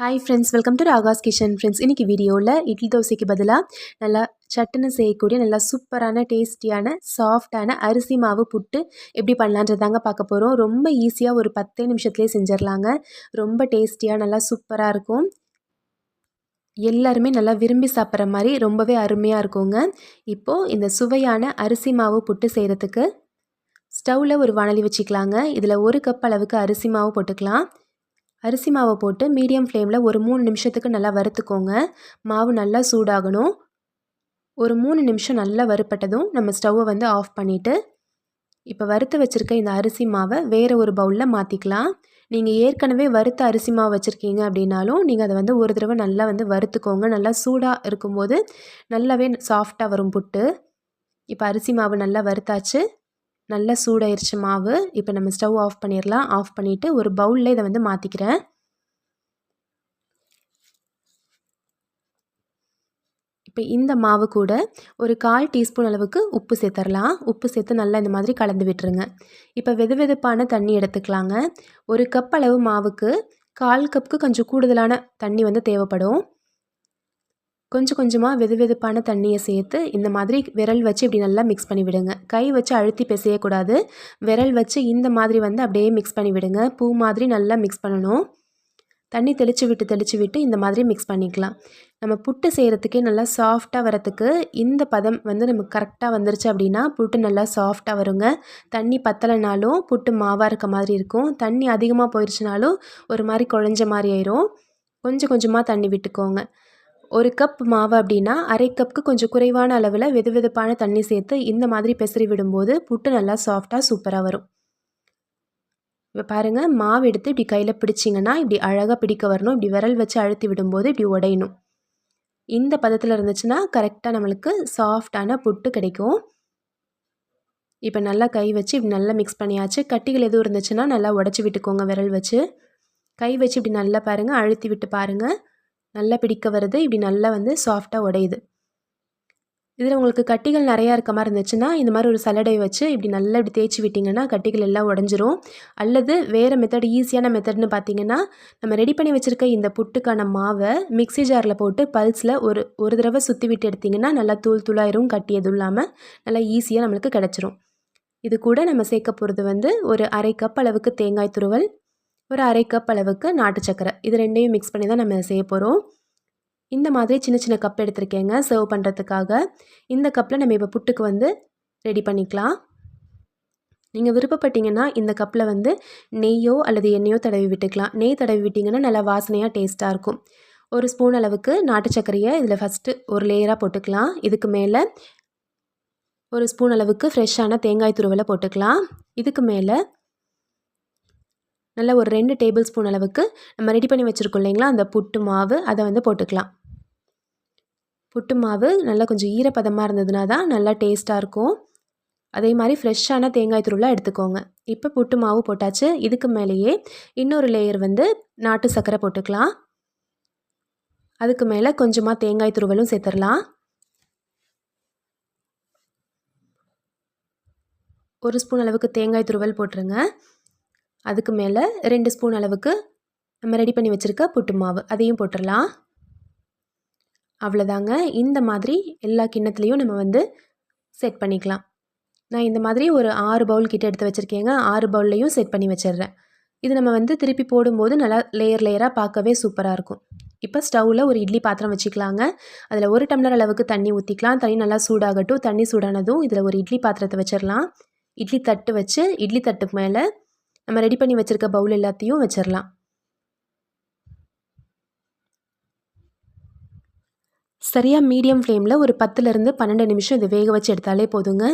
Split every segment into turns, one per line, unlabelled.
Hi friends welcome to Raga's kitchen friends இன்றைக்கி வீடியோவில் இட்லி தோசைக்கு பதிலாக நல்லா சட்டுன்னு செய்யக்கூடிய நல்லா சூப்பரான டேஸ்டியான சாஃப்டான அரிசி மாவு புட்டு எப்படி பண்ணலான்றதாங்க பார்க்க போகிறோம் ரொம்ப ஈஸியாக ஒரு பத்தே நிமிஷத்துலேயே செஞ்சிடலாங்க. ரொம்ப டேஸ்டியாக நல்லா சூப்பராக இருக்கும். எல்லாருமே நல்லா விரும்பி சாப்பிட்ற மாதிரி ரொம்பவே அருமையாக இருக்குங்க. இப்போது இந்த சுவையான அரிசி மாவு புட்டு செய்கிறதுக்கு ஸ்டவ்வில் ஒரு வானலி வச்சுக்கலாங்க. இதில் ஒரு கப் அளவுக்கு அரிசி மாவு போட்டுக்கலாம். அரிசி மாவை போட்டு மீடியம் ஃப்ளேமில் ஒரு மூணு நிமிஷத்துக்கு நல்லா வறுத்துக்கோங்க. மாவு நல்லா சூடாகணும். ஒரு மூணு நிமிஷம் நல்லா வறுப்பட்டதும் நம்ம ஸ்டவ்வை வந்து ஆஃப் பண்ணிவிட்டு இப்போ வறுத்து வச்சுருக்க இந்த அரிசி மாவை வேறு ஒரு பவுலில் மாற்றிக்கலாம் நீங்கள் ஏற்கனவே வறுத்த அரிசி மாவு வச்சுருக்கீங்க அப்படின்னாலும் நீங்கள் அதை வந்து ஒரு தடவை நல்லா வந்து வறுத்துக்கோங்க. நல்லா சூடாக இருக்கும்போது நல்லாவே சாஃப்டாக வரும் புட்டு. இப்போ அரிசி மாவு நல்லா வறுத்தாச்சு. நல்லா சூடாயிருச்சு மாவு. இப்போ நம்ம ஸ்டவ் ஆஃப் பண்ணிடலாம் ஆஃப் பண்ணிவிட்டு ஒரு பவுலில் இதை வந்து மாற்றிக்கிறேன் இப்போ இந்த மாவு கூட ஒரு கால் டீஸ்பூன் அளவுக்கு உப்பு சேர்த்துடலாம் உப்பு சேர்த்து நல்லா இந்த மாதிரி கலந்து விட்டுருங்க. இப்போ வெது வெதுப்பான தண்ணி எடுத்துக்கலாங்க. ஒரு கப் அளவு மாவுக்கு கால் கப்புக்கு கொஞ்சம் கூடுதலான தண்ணி வந்து தேவைப்படும். கொஞ்சம் கொஞ்சமாக வெது வெதுப்பான தண்ணியை சேர்த்து இந்த மாதிரி விரல் வச்சு இப்படி நல்லா மிக்ஸ் பண்ணி விடுங்க. கை வச்சு அழுத்தி பிசையக்கூடாது. விரல் வச்சு இந்த மாதிரி வந்து அப்படியே மிக்ஸ் பண்ணி விடுங்க. பூ மாதிரி நல்லா மிக்ஸ் பண்ணணும். தண்ணி தெளித்து விட்டு தெளித்து விட்டு இந்த மாதிரி மிக்ஸ் பண்ணிக்கலாம். நம்ம புட்டு செய்கிறதுக்கே நல்லா சாஃப்டாக வரத்துக்கு இந்த பதம் வந்து நமக்கு கரெக்டாக வந்துருச்சு அப்படின்னா புட்டு நல்லா சாஃப்டாக வருங்க. தண்ணி பத்தலைனாலும் புட்டு மாவாக இருக்க மாதிரி இருக்கும். தண்ணி அதிகமாக போயிடுச்சுனாலும் ஒரு மாதிரி குழஞ்ச மாதிரி ஆயிரும். கொஞ்சம் கொஞ்சமாக தண்ணி விட்டுக்கோங்க. ஒரு கப் மாவு அப்படின்னா அரை கப்புக்கு கொஞ்சம் குறைவான அளவில் வெது வெதுப்பான தண்ணி சேர்த்து இந்த மாதிரி பெசரி விடும்போது புட்டு நல்லா சாஃப்டாக சூப்பராக வரும். இப்போ பாருங்கள் மாவு எடுத்து இப்படி கையில் பிடிச்சிங்கன்னா இப்படி அழகாக பிடிக்க வரணும். இப்படி விரல் வச்சு அழுத்தி விடும்போது இப்படி உடையணும். இந்த பதத்தில் இருந்துச்சுன்னா கரெக்டாக நம்மளுக்கு சாஃப்டான புட்டு கிடைக்கும். இப்போ நல்லா கை வச்சு இப்படி நல்லா மிக்ஸ் பண்ணியாச்சு. கட்டிகள் எதுவும் இருந்துச்சுன்னா நல்லா உடச்சி விட்டுக்கோங்க விரல் வச்சு. கை வச்சு இப்படி நல்லா பாருங்கள் அழுத்தி விட்டு பாருங்கள் நல்லா பிடிக்க வருது இப்படி நல்லா வந்து சாஃப்டாக உடையுது. இதில் உங்களுக்கு கட்டிகள் நிறையா இருக்க மாதிரி இருந்துச்சுன்னா இந்த மாதிரி ஒரு சலடை வச்சு இப்படி நல்லா இப்படி தேய்ச்சி விட்டிங்கன்னா கட்டிகள் எல்லாம் உடஞ்சிரும். அல்லது வேறு மெத்தட் ஈஸியான மெத்தட்னு பார்த்தீங்கன்னா நம்ம ரெடி பண்ணி வச்சுருக்க இந்த புட்டுக்கான மாவை மிக்சி ஜாரில் போட்டு பல்ஸில் ஒரு ஒரு தடவை சுற்றி விட்டு எடுத்திங்கன்னா நல்லா தூள் தூளாயிரும் கட்டி எதுவும் இல்லாமல் நல்லா ஈஸியாக நம்மளுக்கு கிடச்சிரும். இது கூட நம்ம சேர்க்க போகிறது வந்து ஒரு அரை கப் அளவுக்கு தேங்காய் துருவல் ஒரு அரை கப் அளவுக்கு நாட்டு சக்கரை. இது ரெண்டையும் மிக்ஸ் பண்ணி தான் நம்ம செய்ய போகிறோம் இந்த மாதிரி சின்ன சின்ன கப் எடுத்திருக்கேங்க. சர்வ் பண்ணுறதுக்காக இந்த கப்பில் நம்ம இப்போ புட்டுக்கு வந்து ரெடி பண்ணிக்கலாம். நீங்கள் விருப்பப்பட்டீங்கன்னா இந்த கப்பில் வந்து நெய்யோ அல்லது எண்ணெயோ தடவி விட்டுக்கலாம். நெய் தடவி விட்டிங்கன்னா நல்லா வாசனையாக டேஸ்ட்டாக இருக்கும். ஒரு ஸ்பூன் அளவுக்கு நாட்டு சர்க்கரையை இதில் ஃபஸ்ட்டு ஒரு லேயராக போட்டுக்கலாம். இதுக்கு மேலே ஒரு ஸ்பூன் அளவுக்கு ஃப்ரெஷ்ஷான தேங்காய் துருவலை போட்டுக்கலாம். இதுக்கு மேலே நல்லா ஒரு ரெண்டு டேபிள் ஸ்பூன் அளவுக்கு நம்ம ரெடி பண்ணி வச்சுருக்கோம் இல்லைங்களா? அந்த புட்டு மாவு அதை வந்து போட்டுக்கலாம். புட்டு மாவு நல்லா கொஞ்சம் ஈரப்பதமாக இருந்ததுனா தான் நல்லா டேஸ்ட்டாக இருக்கும். அதே மாதிரி ஃப்ரெஷ்ஷான தேங்காய் துருவலாக எடுத்துக்கோங்க. இப்போ புட்டு மாவு போட்டாச்சு. இதுக்கு மேலேயே இன்னொரு லேயர் வந்து நாட்டு சர்க்கரை போட்டுக்கலாம். அதுக்கு மேலே கொஞ்சமாக தேங்காய் துருவலும் சேர்த்துடலாம். ஒரு ஸ்பூன் அளவுக்கு தேங்காய் துருவல் போட்டுருங்க. அதுக்கு மேலே ரெண்டு ஸ்பூன் அளவுக்கு நம்ம ரெடி பண்ணி வச்சுருக்க புட்டு மாவு. அதையும் போட்டுடலாம் அவ்வளோதாங்க இந்த மாதிரி எல்லா கிண்ணத்துலேயும் நம்ம வந்து செட் பண்ணிக்கலாம். நான் இந்த மாதிரி ஒரு ஆறு பவுல் கிட்ட எடுத்து வச்சுருக்கேங்க. ஆறு பவுல்லையும் செட் பண்ணி வச்சிடுறேன். இது நம்ம வந்து திருப்பி போடும்போது நல்லா லேயர் லேயராக பார்க்கவே சூப்பராக இருக்கும். இப்போ ஸ்டவ்வில் ஒரு இட்லி பாத்திரம் வச்சுக்கலாங்க. அதில் ஒரு டம்ளர் அளவுக்கு தண்ணி ஊற்றிக்கலாம் தண்ணி நல்லா சூடாகட்டும். தண்ணி சூடானதும் இதில் ஒரு இட்லி பாத்திரத்தை வச்சிடலாம். இட்லி தட்டு வச்சு இட்லி தட்டுக்கு மேலே நம்ம ரெடி பண்ணி வச்சுருக்க பவுல் எல்லாத்தையும் வச்சிடலாம் சரியாக மீடியம் ஃப்ளேமில் ஒரு பத்துலேருந்து பன்னெண்டு நிமிஷம் இது வேக வச்சு எடுத்தாலே போதுங்க.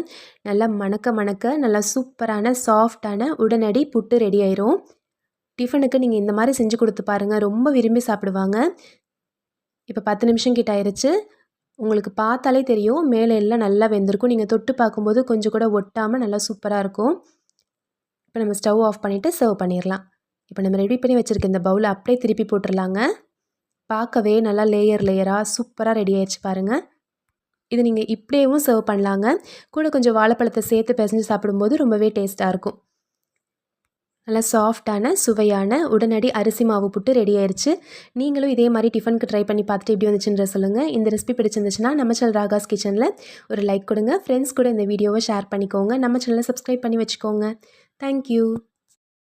நல்லா மணக்க மணக்க நல்லா சூப்பரான சாஃப்டான உடனடி புட்டு ரெடி ஆயிரும். டிஃபனுக்கு நீங்கள் இந்த மாதிரி செஞ்சு கொடுத்து பாருங்கள் ரொம்ப விரும்பி சாப்பிடுவாங்க. இப்போ பத்து நிமிஷம் கிட்ட ஆயிடுச்சு உங்களுக்கு பார்த்தாலே தெரியும். மேலே எல்லாம் நல்லா வெந்திருக்கும். நீங்கள் தொட்டு பார்க்கும்போது கொஞ்சம் கூட ஒட்டாமல் நல்லா சூப்பராக இருக்கும். இப்போ நம்ம ஸ்டவ் ஆஃப் பண்ணிவிட்டு சர்வ் பண்ணிடலாம். இப்போ நம்ம ரெடி பண்ணி வச்சுருக்க இந்த பவுலை அப்படியே திருப்பி போட்டுடலாங்க. பார்க்கவே நல்லா லேயர் லேயராக சூப்பராக ரெடி ஆயிடுச்சு பாருங்கள் இது நீங்கள் இப்படியேவும் சர்வ் பண்ணலாங்க. கூட கொஞ்சம் வாழைப்பழத்தை சேர்த்து பிசைஞ்சு சாப்பிடும்போது ரொம்பவே டேஸ்ட்டாக இருக்கும். நல்லா சாஃப்டான சுவையான உடனடி அரிசி மாவு புட்டு ரெடி ஆயிடுச்சு. நீங்களும் இதே மாதிரி டிஃபனுக்கு ட்ரை பண்ணி பார்த்துட்டு எப்படி வந்துச்சுன்ற சொல்லுங்கள் இந்த ரெசிபி பிடிச்சிருந்துச்சுன்னா நம்ம சேனல் ராகாஸ் கிச்சனில் ஒரு லைக் கொடுங்க. ஃப்ரெண்ட்ஸ் கூட இந்த வீடியோவை ஷேர் பண்ணிக்கோங்க. நம்ம சேனலை சப்ஸ்கிரைப் பண்ணி வச்சுக்கோங்க. தேங்க்யூ